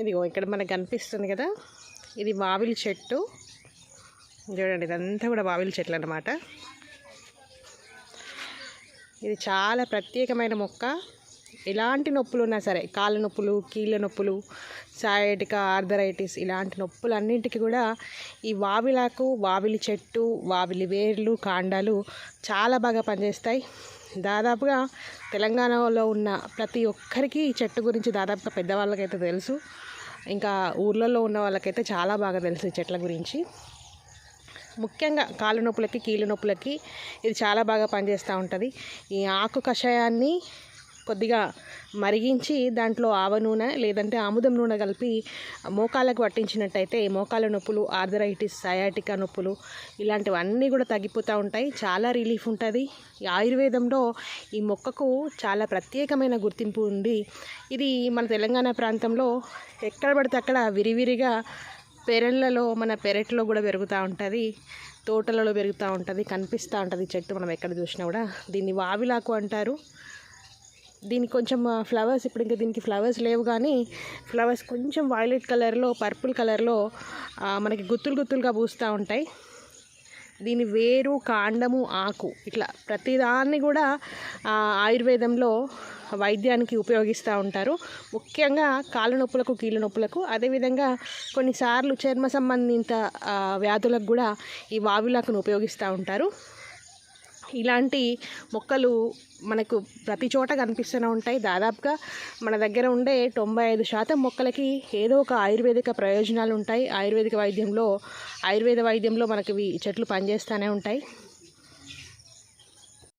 ఇదిగో ఇక్కడ మనకు కనిపిస్తుంది కదా ఇది వావిలి చెట్టు. చూడండి ఇదంతా కూడా వావిలి చెట్లు అన్నమాట. ఇది చాలా ప్రత్యేకమైన మొక్క. ఎలాంటి నొప్పులు ఉన్నా సరే కాళ్ళ నొప్పులు కీళ్ళ నొప్పులు సయాటికా ఆర్థరైటిస్ ఇలాంటి నొప్పులు అన్నింటికి కూడా ఈ వావిలాకు వావిలి చెట్టు వావిలి వేర్లు కాండాలు చాలా బాగా పనిచేస్తాయి. దాదాపుగా తెలంగాణలో ఉన్న ప్రతి ఒక్కరికి ఈ చెట్టు గురించి దాదాపుగా పెద్దవాళ్ళకైతే తెలుసు. ఇంకా ఊర్లలో ఉన్న వాళ్ళకైతే చాలా బాగా తెలుసు ఈ చెట్ల గురించి. ముఖ్యంగా కాళ్ళ నొప్పులకి కీళ్ళ నొప్పులకి ఇది చాలా బాగా పనిచేస్తూ ఉంటుంది. ఈ ఆకు కషాయాన్ని కొద్దిగా మరిగించి దాంట్లో ఆవ నూనె లేదంటే ఆముదం నూనె కలిపి మోకాలకు పట్టించినట్టయితే మోకాల నొప్పులు ఆర్థరైటిస్ సయాటికా నొప్పులు ఇలాంటివన్నీ కూడా తగ్గిపోతూ ఉంటాయి. చాలా రిలీఫ్ ఉంటుంది. ఆయుర్వేదంలో ఈ మొక్కకు చాలా ప్రత్యేకమైన గుర్తింపు ఉంది. ఇది మన తెలంగాణ ప్రాంతంలో ఎక్కడ పడితే అక్కడ విరివిరిగా పెరళ్ళలో మన పెరట్లో కూడా పెరుగుతూ ఉంటుంది. తోటలలో పెరుగుతూ ఉంటుంది. కనిపిస్తూ ఉంటుంది. చెట్టు మనం ఎక్కడ చూసినా కూడా దీన్ని వావిలాకు అంటారు. దీనికి కొంచెం ఫ్లవర్స్ ఇప్పుడు ఇంకా దీనికి ఫ్లవర్స్ లేవు కానీ ఫ్లవర్స్ కొంచెం వైలెట్ కలర్లో పర్పుల్ కలర్లో మనకి గుత్తులు గుత్తులుగా పూస్తూ ఉంటాయి. దీని వేరు కాండము ఆకు. ఇట్లా ప్రతిదాన్ని కూడా ఆయుర్వేదంలో వైద్యానికి ఉపయోగిస్తూ ఉంటారు. ముఖ్యంగా కాళ్ళ నొప్పులకు కీళ్ళ నొప్పులకు. అదేవిధంగా కొన్నిసార్లు చర్మ సంబంధిత వ్యాధులకు కూడా ఈ వావిలాకును ఉపయోగిస్తూ ఉంటారు. ఇలాంటి మొక్కలు మనకు ప్రతి చోట కనిపిస్తూనే ఉంటాయి. దాదాపుగా మన దగ్గర ఉండే తొంభై ఐదు శాతం మొక్కలకి ఏదో ఒక ఆయుర్వేదిక ప్రయోజనాలు ఉంటాయి. ఆయుర్వేదిక వైద్యంలో ఆయుర్వేద వైద్యంలో మనకి చెట్లు పనిచేస్తూనే ఉంటాయి.